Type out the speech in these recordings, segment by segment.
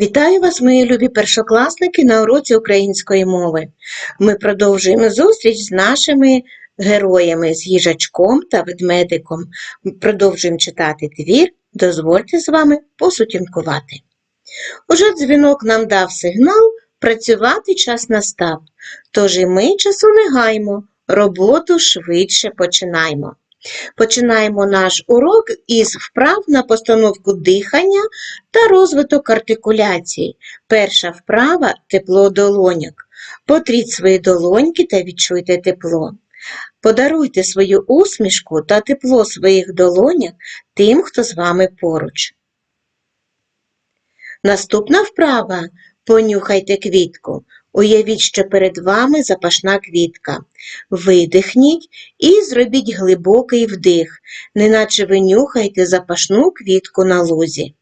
Вітаю вас, мої любі першокласники, на уроці української мови. Ми продовжуємо зустріч з нашими героями, з їжачком та ведмедиком. Продовжуємо читати твір. Дозвольте з вами посутінкувати. Уже дзвінок нам дав сигнал, працювати час настав. Тож і ми часу не гаймо, роботу швидше починаймо. Починаємо наш урок із вправ на постановку дихання та розвиток артикуляції. Перша вправа тепло долоньок. Потріть свої долоньки та відчуйте тепло. Подаруйте свою усмішку та тепло своїх долоньок тим, хто з вами поруч. Наступна вправа понюхайте квітку. Уявіть, що перед вами запашна квітка. Видихніть і зробіть глибокий вдих, неначе ви нюхаєте запашну квітку на лузі.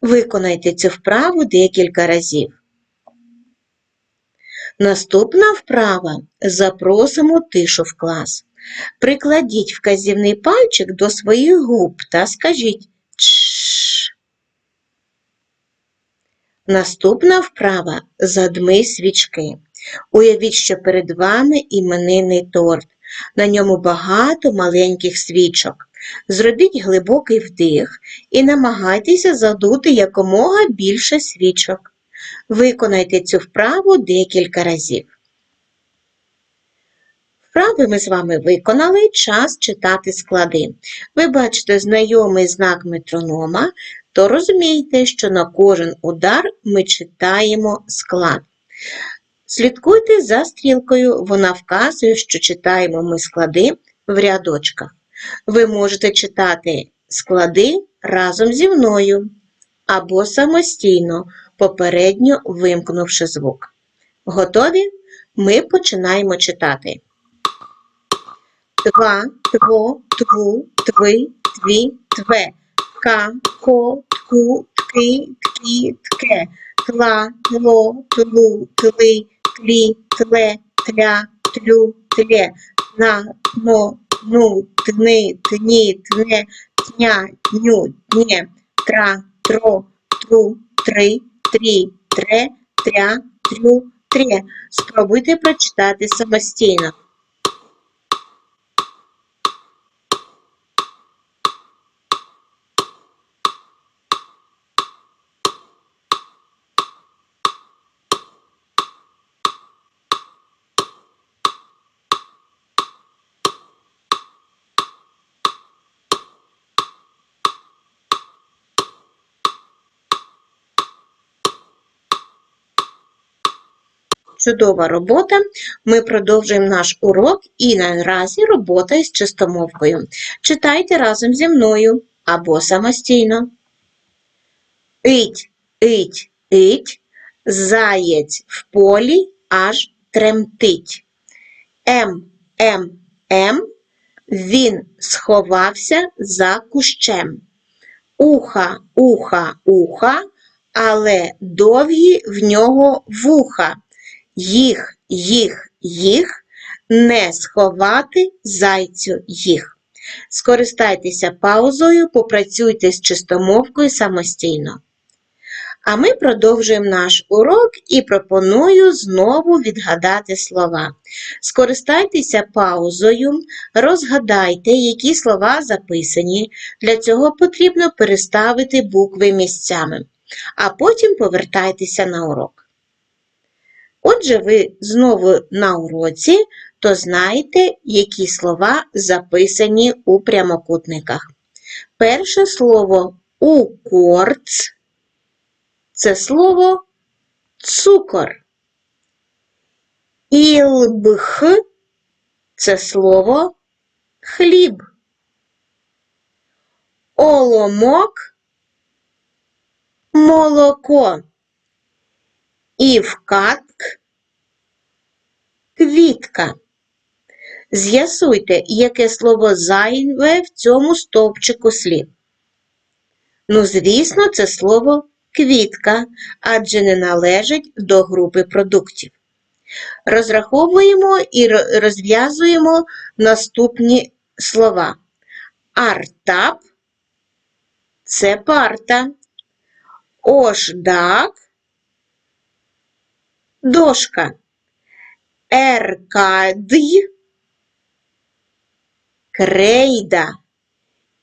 Виконайте цю вправу декілька разів. Наступна вправа запросимо тишу в клас. Прикладіть вказівний пальчик до своїх губ та скажіть Наступна вправа задми свічки. Уявіть, що перед вами іменинний торт. На ньому багато маленьких свічок. Зробіть глибокий вдих і намагайтеся задути якомога більше свічок. Виконайте цю вправу декілька разів. Вправи ми з вами виконали, час читати склади. Ви бачите знайомий знак метронома, то розумійте, що на кожен удар ми читаємо склад. Слідкуйте за стрілкою, вона вказує, що читаємо ми склади в рядочках. Ви можете читати склади разом зі мною або самостійно, попередньо вимкнувши звук. Готові? Ми починаємо читати. Два, тво, тву, тви, тві, тве, ка, ко, тку, тки, ткі, тке, тла, тло, тлу, тли, тлі, тле, тля, тлю, тлє, на, но, ну, тни, тні, тне, тня, ню, тнє, тра, тро, тру, три, трі, тре, тря, трю, трє. Спробуйте прочитати самостійно. Чудова робота. Ми продовжуємо наш урок і наразі робота із чистомовкою. Читайте разом зі мною або самостійно. Ить, ить, ить, заєць в полі аж тремтить. Ем, ем, ем, він сховався за кущем. Уха, уха, уха, але довгі в нього вуха їх, їх, їх, не сховати зайцю їх. Скористайтеся паузою, попрацюйте з чистомовкою самостійно. А ми продовжуємо наш урок і пропоную знову відгадати слова. Скористайтеся паузою, розгадайте, які слова записані. Для цього потрібно переставити букви місцями, а потім повертайтеся на урок. Отже, ви знову на уроці, то знаєте, які слова записані у прямокутниках. Перше слово укорц це слово цукор. Ілбх це слово хліб. Оломок молоко. Івкатк квітка. З'ясуйте, яке слово зайве в цьому стовпчику слів. Ну, звісно, це слово квітка, адже не належить до групи продуктів. Розраховуємо і розв'язуємо наступні слова. Артап це парта. ождак, дошка, еркадй, крейда,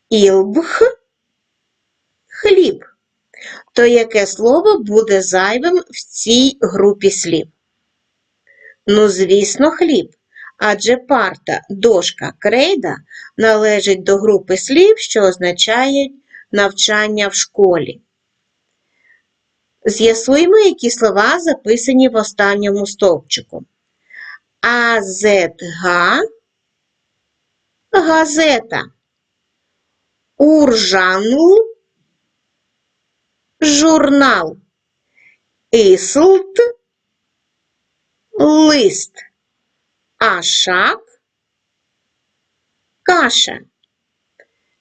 ілбх, хліб. То яке слово буде зайвим в цій групі слів? Ну, звісно, хліб. Адже парта, дошка, крейда належить до групи слів, що означають навчання в школі. З'ясуємо, які слова записані в останньому стовпчику. АЗГ – газета. Уржанл – журнал. Іслт – лист. Ашак – каша.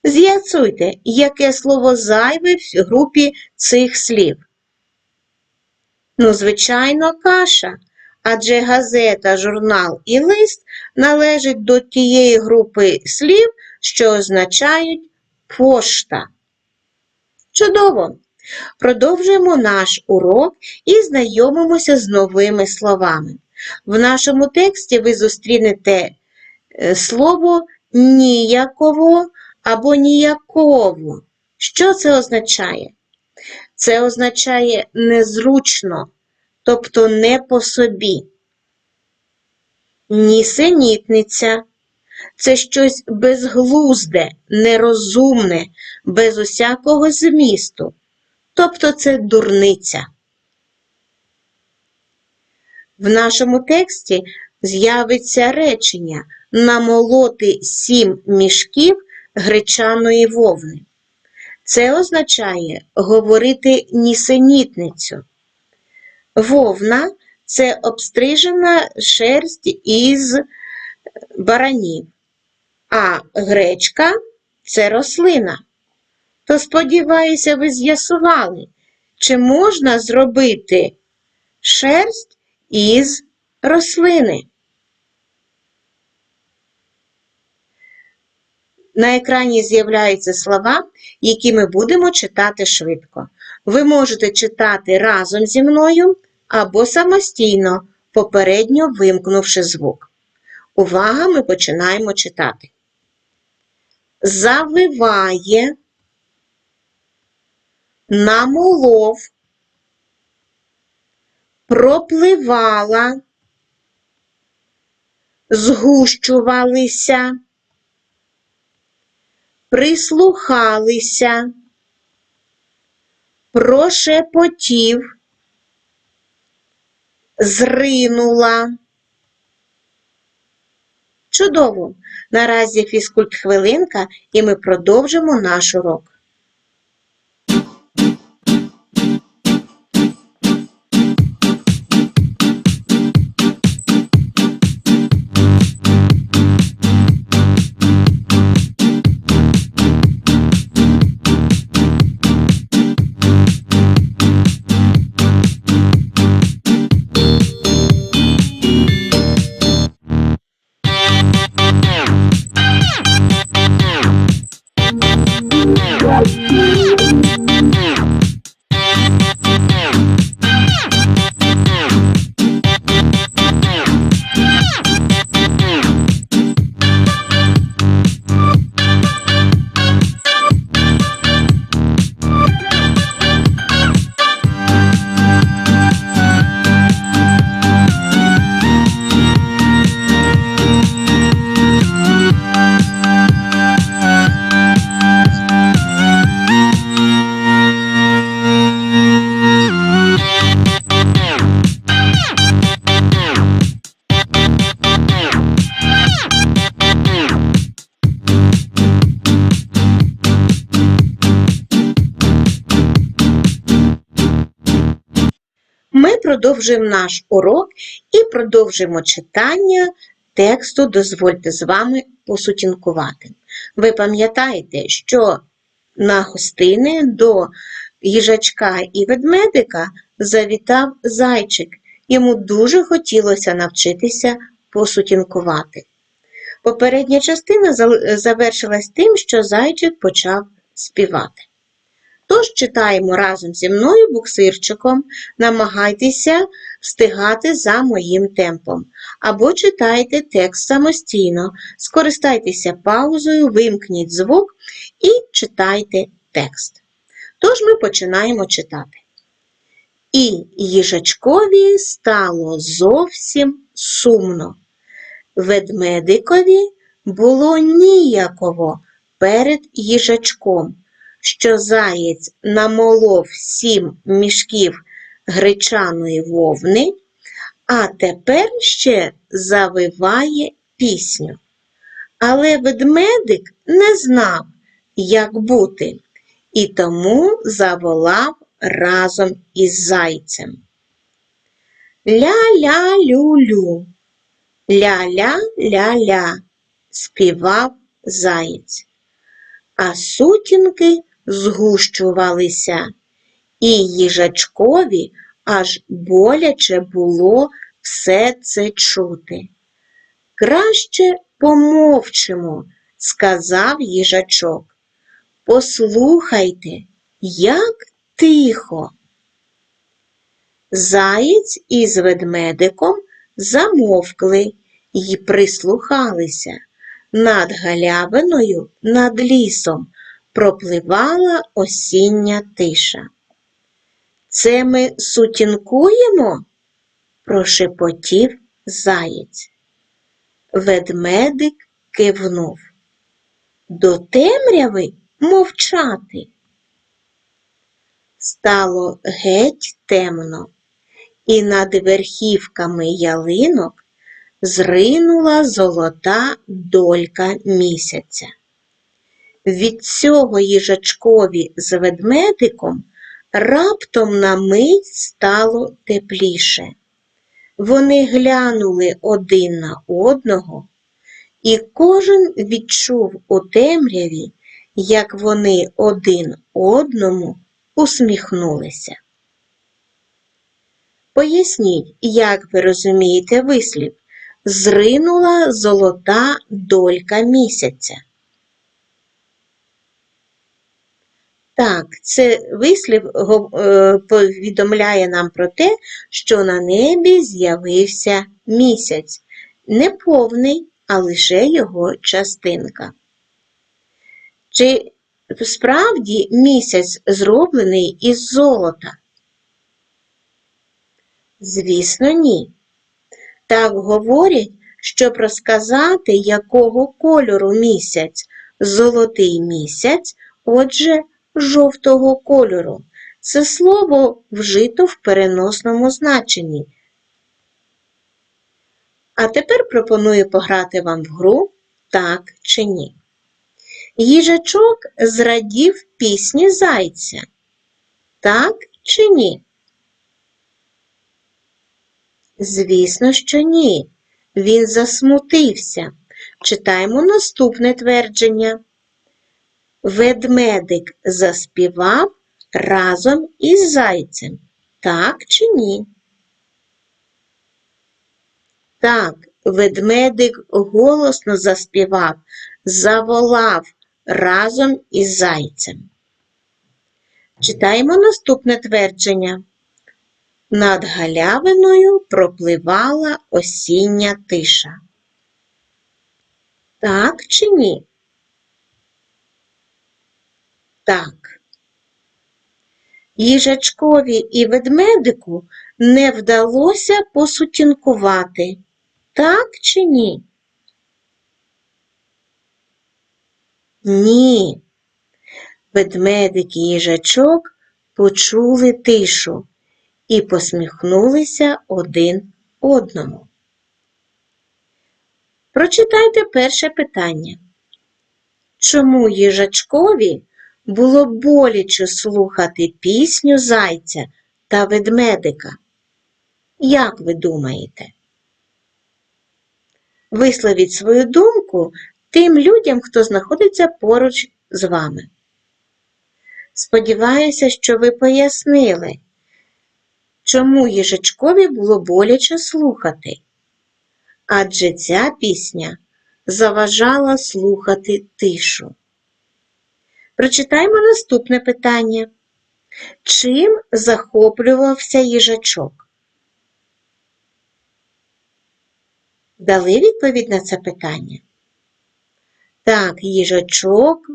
З'ясуйте, яке слово зайве в групі цих слів. Ну, звичайно, каша. Адже газета, журнал і лист належать до тієї групи слів, що означають пошта. Чудово! Продовжуємо наш урок і знайомимося з новими словами. В нашому тексті ви зустрінете е, слово ніяково або ніяково. Що це означає? Це означає незручно, тобто не по собі. Нісенітниця це щось безглузде, нерозумне, без усякого змісту, тобто це дурниця. В нашому тексті з'явиться речення намолоти сім мішків гречаної вовни. Це означає говорити нісенітницю. Вовна це обстрижена шерсть із баранів, а гречка це рослина. То, сподіваюся, ви з'ясували, чи можна зробити шерсть із рослини. На екрані з'являються слова, які ми будемо читати швидко. Ви можете читати разом зі мною або самостійно, попередньо вимкнувши звук. Увага, ми починаємо читати. Завиває, намолов, пропливала, згущувалися прислухалися, прошепотів, зринула. Чудово! Наразі фізкульт хвилинка, і ми продовжимо наш урок. Продовжуємо наш урок і продовжуємо читання тексту Дозвольте з вами посутінкувати. Ви пам'ятаєте, що на гостини до їжачка і ведмедика завітав зайчик. Йому дуже хотілося навчитися посутінкувати. Попередня частина завершилась тим, що зайчик почав співати. Тож читаємо разом зі мною буксирчиком, намагайтеся встигати за моїм темпом. Або читайте текст самостійно, скористайтеся паузою, вимкніть звук і читайте текст. Тож ми починаємо читати. І їжачкові стало зовсім сумно. Ведмедикові було ніяково перед їжачком, що заєць намолов сім мішків гречаної вовни, а тепер ще завиває пісню. Але ведмедик не знав, як бути, і тому заволав разом із зайцем. Ля-ля-лю-лю, ля-ля-ля-ля, співав заєць. А сутінки згущувалися, і їжачкові аж боляче було все це чути. Краще помовчимо, сказав їжачок. Послухайте, як тихо. Заєць із ведмедиком замовкли й прислухалися. Над галявиною, над лісом пропливала осіння тиша. Це ми сутінкуємо? прошепотів заєць. Ведмедик кивнув. До темряви мовчати. Стало геть темно, і над верхівками ялинок зринула золота долька місяця. Від цього їжачкові з ведмедиком раптом на мить стало тепліше. Вони глянули один на одного, і кожен відчув у темряві, як вони один одному усміхнулися. Поясніть, як ви розумієте вислів зринула золота долька місяця. Так, це вислів е, повідомляє нам про те, що на небі з'явився місяць. Не повний, а лише його частинка. Чи справді місяць зроблений із золота? Звісно, ні. Так говорять, щоб розказати, якого кольору місяць. Золотий місяць, отже, жовтого кольору. Це слово вжито в переносному значенні. А тепер пропоную пограти вам в гру так чи ні. Їжачок зрадів пісні зайця. Так чи ні? Звісно, що ні. Він засмутився. Читаємо наступне твердження. Ведмедик заспівав разом із зайцем. Так чи ні? Так, ведмедик голосно заспівав, заволав разом із зайцем. Читаємо наступне твердження. Над галявиною пропливала осіння тиша. Так чи ні? Так. Їжачкові і ведмедику не вдалося посутінкувати. Так чи ні? Ні. Ведмедик і їжачок почули тишу і посміхнулися один одному. Прочитайте перше питання. Чому їжачкові було боляче слухати пісню зайця та ведмедика? Як ви думаєте? Висловіть свою думку тим людям, хто знаходиться поруч з вами. Сподіваюся, що ви пояснили, чому їжачкові було боляче слухати. Адже ця пісня заважала слухати тишу. Прочитаємо наступне питання. Чим захоплювався їжачок? Дали відповідь на це питання? Так, їжачок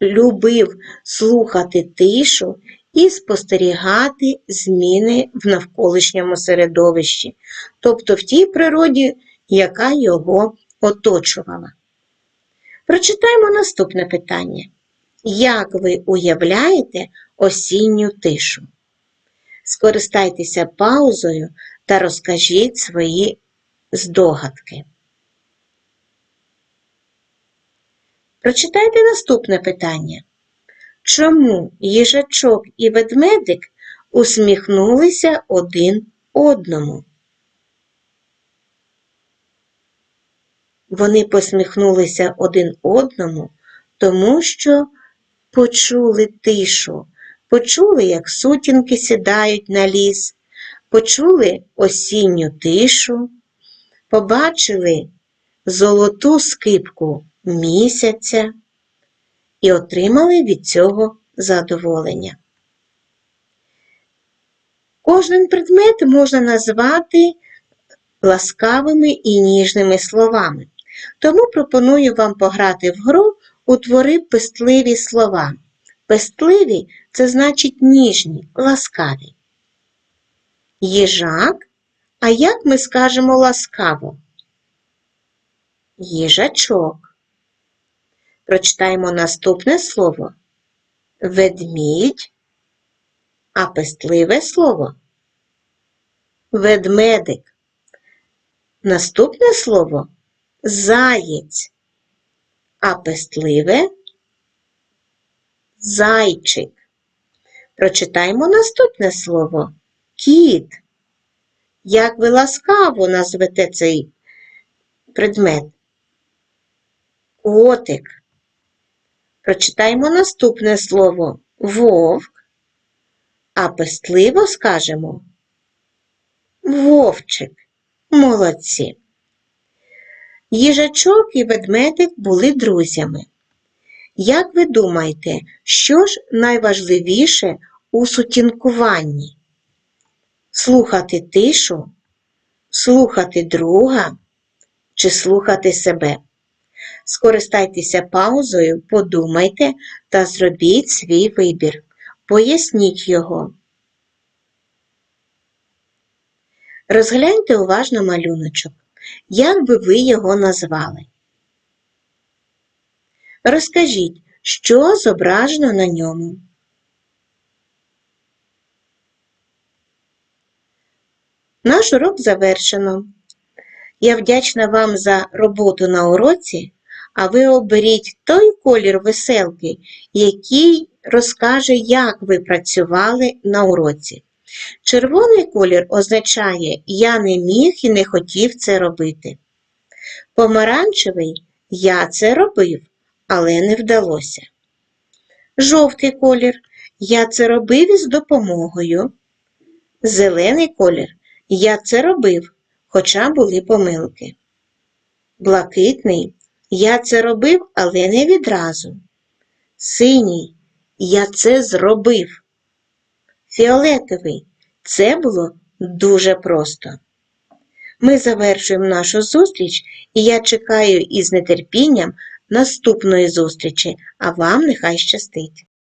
любив слухати тишу і спостерігати зміни в навколишньому середовищі, тобто в тій природі, яка його оточувала. Прочитаємо наступне питання. Як ви уявляєте осінню тишу? Скористайтеся паузою та розкажіть свої здогадки. Прочитайте наступне питання. Чому їжачок і ведмедик усміхнулися один одному? Вони посміхнулися один одному, тому що почули тишу, почули, як сутінки сідають на ліс, почули осінню тишу, побачили золоту скипку місяця і отримали від цього задоволення. Кожен предмет можна назвати ласкавими і ніжними словами. Тому пропоную вам пограти в гру утвори пестливі слова. Пестливі це значить ніжні, ласкаві. Їжак, а як ми скажемо ласкаво? Їжачок. Прочитаємо наступне слово. Ведмідь, а пестливе слово. Ведмедик. Наступне слово заєць, а пестливе зайчик. Прочитаємо наступне слово кіт. Як ви ласкаво назвете цей предмет? Котик. Прочитаємо наступне слово вовк, а пестливо скажемо вовчик. Молодці. Їжачок і ведмедик були друзями. Як ви думаєте, що ж найважливіше у сутінкуванні? Слухати тишу, слухати друга чи слухати себе? Скористайтеся паузою, подумайте та зробіть свій вибір. Поясніть його. Розгляньте уважно малюночок. Як би ви його назвали? Розкажіть, що зображено на ньому. Наш урок завершено. Я вдячна вам за роботу на уроці, а ви оберіть той колір веселки, який розкаже, як ви працювали на уроці. Червоний колір означає Я не міг і не хотів це робити. Помаранчевий Я це робив, але не вдалося. Жовтий колір Я це робив із допомогою. Зелений колір Я це робив, хоча були помилки. Блакитний Я це робив, але не відразу. Синій Я це зробив. Фіолетовий це було дуже просто. Ми завершуємо нашу зустріч, і я чекаю із нетерпінням наступної зустрічі, а вам нехай щастить!